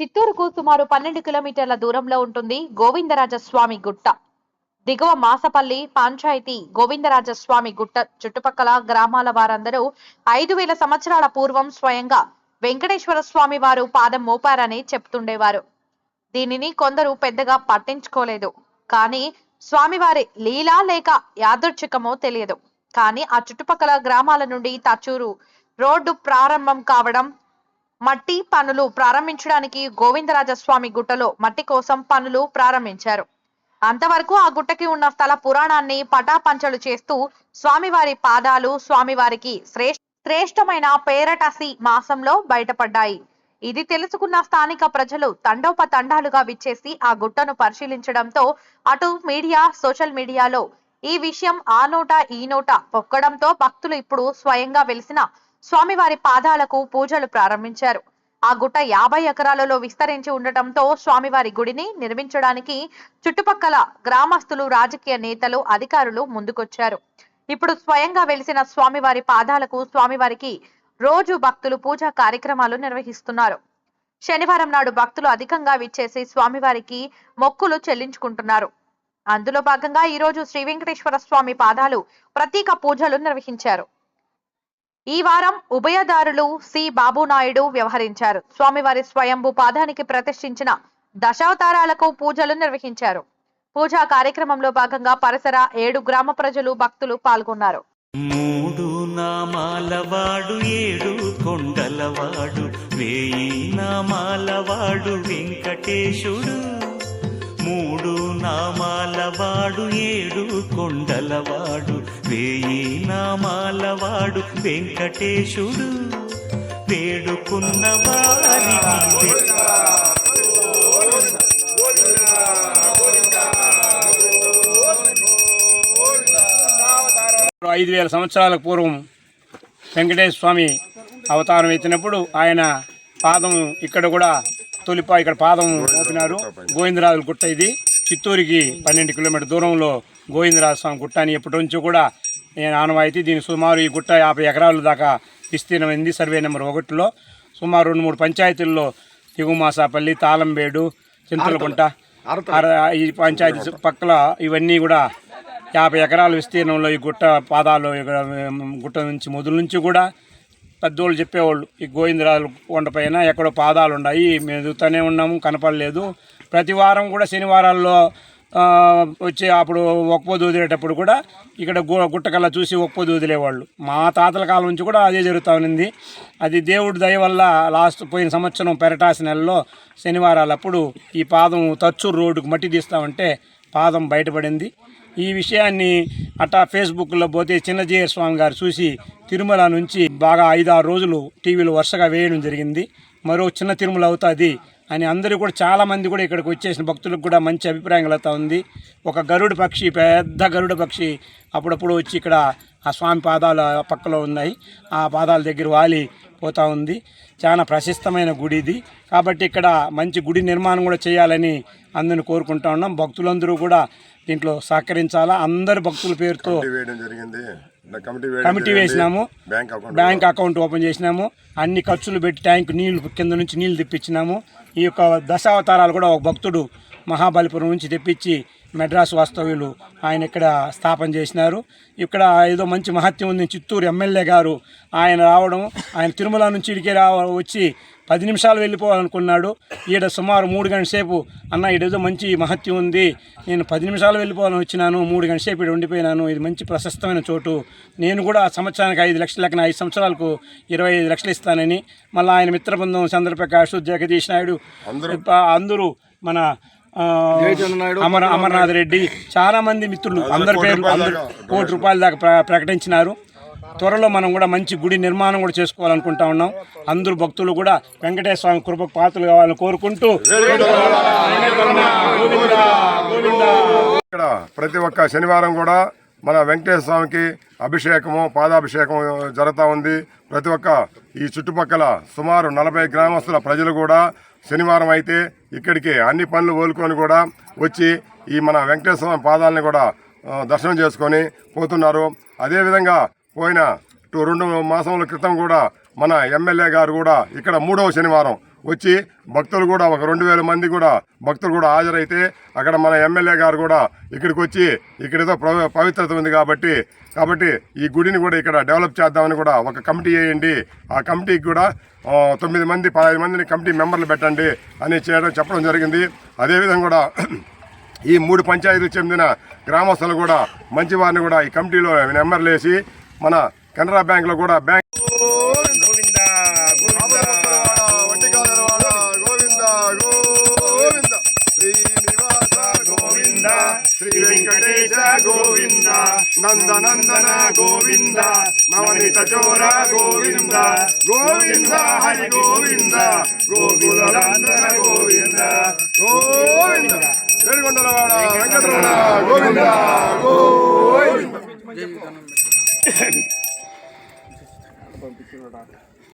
చిత్తూరుకు సుమారు పన్నెండు కిలోమీటర్ల దూరంలో ఉంటుంది గోవిందరాజస్వామి గుట్ట. దిగువ మాసపల్లి పంచాయతీ గోవిందరాజస్వామి గుట్ట చుట్టుపక్కల గ్రామాల వారందరూ ఐదు వేల సంవత్సరాల పూర్వం స్వయంగా వెంకటేశ్వర స్వామి వారు పాదం మోపారని చెప్తుండేవారు. దీనిని కొందరు పెద్దగా పట్టించుకోలేదు. కానీ స్వామివారి లీలా లేక యాదృచ్ఛికమో తెలియదు. కానీ ఆ చుట్టుపక్కల గ్రామాల నుండి తచూరు రోడ్డు ప్రారంభం కావడం మట్టి పనులు ప్రారంభించడానికి గోవిందరాజస్వామి గుట్టలో మట్టి కోసం పనులు ప్రారంభించారు. అంతవరకు ఆ గుట్టకి ఉన్న స్థల పురాణాన్ని పటాపంచలు చేస్తూ స్వామివారి పాదాలు స్వామివారికి శ్రేష్టమైన పేరటసి మాసంలో బయటపడ్డాయి. ఇది తెలుసుకున్న స్థానిక ప్రజలు తండోపతండాలుగా విచ్చేసి ఆ గుట్టను పరిశీలించడంతో అటు మీడియా సోషల్ మీడియాలో ఈ విషయం ఆ నోట ఈ నోట పొక్కడంతో భక్తులు ఇప్పుడు స్వయంగా వెలిసిన స్వామివారి పాదాలకు పూజలు ప్రారంభించారు. ఆ గుట్ట యాభై ఎకరాలలో విస్తరించి ఉండటంతో స్వామివారి గుడిని నిర్మించడానికి చుట్టుపక్కల గ్రామస్తులు రాజకీయ నేతలు అధికారులు ముందుకొచ్చారు. ఇప్పుడు స్వయంగా వెలిసిన స్వామివారి పాదాలకు స్వామివారికి రోజు భక్తులు పూజా కార్యక్రమాలు నిర్వహిస్తున్నారు. శనివారం నాడు భక్తులు అధికంగా విచ్చేసి స్వామివారికి మొక్కులు చెల్లించుకుంటున్నారు. అందులో భాగంగా ఈ రోజు శ్రీ వెంకటేశ్వర స్వామి పాదాలు ప్రత్యేక పూజలు నిర్వహించారు. ఈ వారం ఉభయదారులు సి. బాబు నాయుడు వ్యవహరించారు. స్వామివారి స్వయంభూ పాదానికి ప్రతిష్ఠించిన దశావతారాలకు పూజలు నిర్వహించారు. పూజా కార్యక్రమంలో భాగంగా పరిసర ఏడు గ్రామ ప్రజలు భక్తులు పాల్గొన్నారు. మూడు నామాలవాడు ఏడు కొండలవాడు వేయి నామాలవాడు వెంకటేశుడు. మూడు నామాలవాడు ఏడు కొండలవాడు వేయి నామాలవాడు వెంకటేశుడు వేడుకున్న వారికి ఐదు వేల సంవత్సరాల పూర్వం వెంకటేశ్వర స్వామి అవతారం ఎత్తినప్పుడు ఆయన పాదం ఇక్కడ కూడా తొలిపా ఇక్కడ పాదం మోపినారు. గోవిందరాజుల గుట్ట ఇది. చిత్తూరుకి పన్నెండు కిలోమీటర్ దూరంలో గోవిందరాజ స్వామి గుట్ట అని ఎప్పటి నుంచో కూడా నేను ఆనవాయితీ. దీని సుమారు ఈ గుట్ట యాభై ఎకరాల దాకా విస్తీర్ణమైంది సర్వే నెంబర్ ఒకటిలో. సుమారు రెండు మూడు పంచాయతీల్లో దిగుమాసాపల్లి తాళంబేడు చింతలగుంట అర- ఈ పంచాయతీ పక్కల ఇవన్నీ కూడా యాభై ఎకరాల విస్తీర్ణంలో ఈ గుట్ట పాదాలు గుట్ట నుంచి మొదలు నుంచి కూడా పెద్దోళ్ళు చెప్పేవాళ్ళు ఈ గోవిందరాజు కొండపైన ఎక్కడో పాదాలు ఉన్నాయి మేము ఎదుగుతూనే ఉన్నాము కనపడలేదు. ప్రతి వారం కూడా శనివారాల్లో వచ్చే వచ్చి అప్పుడు ఒక్కపోదు వదిలేటప్పుడు కూడా ఇక్కడ గు గుట్టకల్లా చూసి ఒక్కపోదు వదిలేవాళ్ళు మా తాతల కాలం నుంచి కూడా అదే జరుగుతూ ఉంది అది దేవుడి దయ వల్ల లాస్ట్ పోయిన సంవత్సరం పెరటాసి నెలలో శనివారాలప్పుడు ఈ పాదం తచ్చూరు రోడ్డుకు మట్టి తీస్తామంటే పాదం బయటపడింది. ఈ విషయాన్ని అట్టా ఫేస్బుక్లో పోతే చిన్నజీయ స్వామి గారు చూసి తిరుమల నుంచి బాగా ఐదారు రోజులు టీవీలో వరుసగా వేయడం జరిగింది. మరో చిన్న తిరుమల అవుతుంది అని అందరూ కూడా చాలామంది కూడా ఇక్కడికి వచ్చేసిన భక్తులకు కూడా మంచి అభిప్రాయం కలుగుతూ ఉంది. ఒక గరుడ పక్షి పెద్ద గరుడ పక్షి అప్పుడప్పుడు వచ్చి ఇక్కడ ఆ స్వామి పాదాలు పక్కలో ఉన్నాయి. ఆ పాదాల దగ్గర వాలి పోతూ ఉంది. చాలా ప్రశస్తమైన గుడి ఇది. కాబట్టి ఇక్కడ మంచి గుడి నిర్మాణం కూడా చేయాలని అందరిని కోరుకుంటా ఉన్నాం. భక్తులందరూ కూడా దీంట్లో సహకరించాలా? అందరు భక్తుల పేరుతో కమిటీ. వేసినాము. Bank account bank account open చేసినాము. అన్ని ఖర్చులు పెట్టి ట్యాంక్ నీళ్ళు కింద నుంచి నీళ్ళు తెప్పించినాము. ఈ యొక్క దశావతారాలు కూడా ఒక భక్తుడు మహాబలిపురం నుంచి తెప్పించి మెడ్రాస్ వాస్తవ్యులు ఆయన ఇక్కడ స్థాపన చేసినారు. ఇక్కడ ఏదో మంచి మహత్యం ఉంది. చిత్తూరు ఎమ్మెల్యే గారు ఆయన రావడం ఆయన తిరుమల నుంచి ఇడికే రా వచ్చి పది నిమిషాలు వెళ్ళిపోవాలనుకున్నాడు. ఈడ సుమారు మూడు గంటల సేపు అన్న ఈడేదో మంచి మహత్యం ఉంది. నేను పది నిమిషాలు వెళ్ళిపోవాలని వచ్చినాను మూడు గంటల సేపు ఇక్కడ ఉండిపోయినాను. ఇది మంచి ప్రశస్తమైన చోటు. నేను కూడా సంవత్సరానికి ఐదు లక్షల లెక్కన ఐదు సంవత్సరాలకు ఇరవై ఐదు లక్షలు ఇస్తానని మళ్ళీ ఆయన మిత్రబృందం చంద్రప్రకాష్ జగదీష్ నాయుడు అందరూ. మన అమర అమర్నాథ్ రెడ్డి చాలా మంది మిత్రులు. అందరి పేర్లు అందరూ కోటి రూపాయల దాకా ప్ర- ప్రకటించినారు. త్వరలో మనం కూడా మంచి గుడి నిర్మాణం కూడా చేసుకోవాలనుకుంటా ఉన్నాం. అందరూ భక్తులు కూడా వెంకటేశ్వర స్వామి కృపకు పాత్రలు కావాలని కోరుకుంటూ ఇక్కడ ప్రతి ఒక్క శనివారం కూడా మన వెంకటేశ్వర స్వామికి అభిషేకము పాదాభిషేకం జరుగుతూ ఉంది. ప్రతి ఒక్క ఈ చుట్టుపక్కల సుమారు నలభై గ్రామస్తుల ప్రజలు కూడా శనివారం అయితే ఇక్కడికి అన్ని పనులు వదులుకొని కూడా వచ్చి ఈ మన వెంకటేశ్వర స్వామి పాదాలని కూడా దర్శనం చేసుకొని పోతున్నారు. అదేవిధంగా పోయిన టూ రెండు మాసముల క్రితం కూడా మన ఎమ్మెల్యే గారు కూడా ఇక్కడ మూడవ శనివారం వచ్చి భక్తులు కూడా ఒక రెండు వేల మంది కూడా భక్తులు కూడా హాజరైతే అక్కడ మన ఎమ్మెల్యే గారు కూడా ఇక్కడికి వచ్చి ఇక్కడ ఏదో పవిత్రత ఉంది కాబట్టి కాబట్టి ఈ గుడిని కూడా ఇక్కడ డెవలప్ చేద్దామని కూడా ఒక కమిటీ వేయండి. ఆ కమిటీకి కూడా తొమ్మిది మంది పదహైదు మందిని కమిటీ మెంబర్లు పెట్టండి అని చేయడం చెప్పడం జరిగింది. అదేవిధంగా కూడా ఈ మూడు పంచాయతీలకు చెందిన గ్రామస్తులు కూడా మంచి వారిని కూడా ఈ కమిటీలో నెంబర్లు వేసి మన కెనరా బ్యాంక్లో కూడా బ్యాంక్ గోవిందా గోవింద. శ్రీ వెంకటేశ గోవింద. నందనందన గోవింద. నవనిత చోర Govinda. Govinda Hari Govinda. గోకులందన Govinda. Govinda. Venkataramana Govinda. Govinda. I'm Thank you.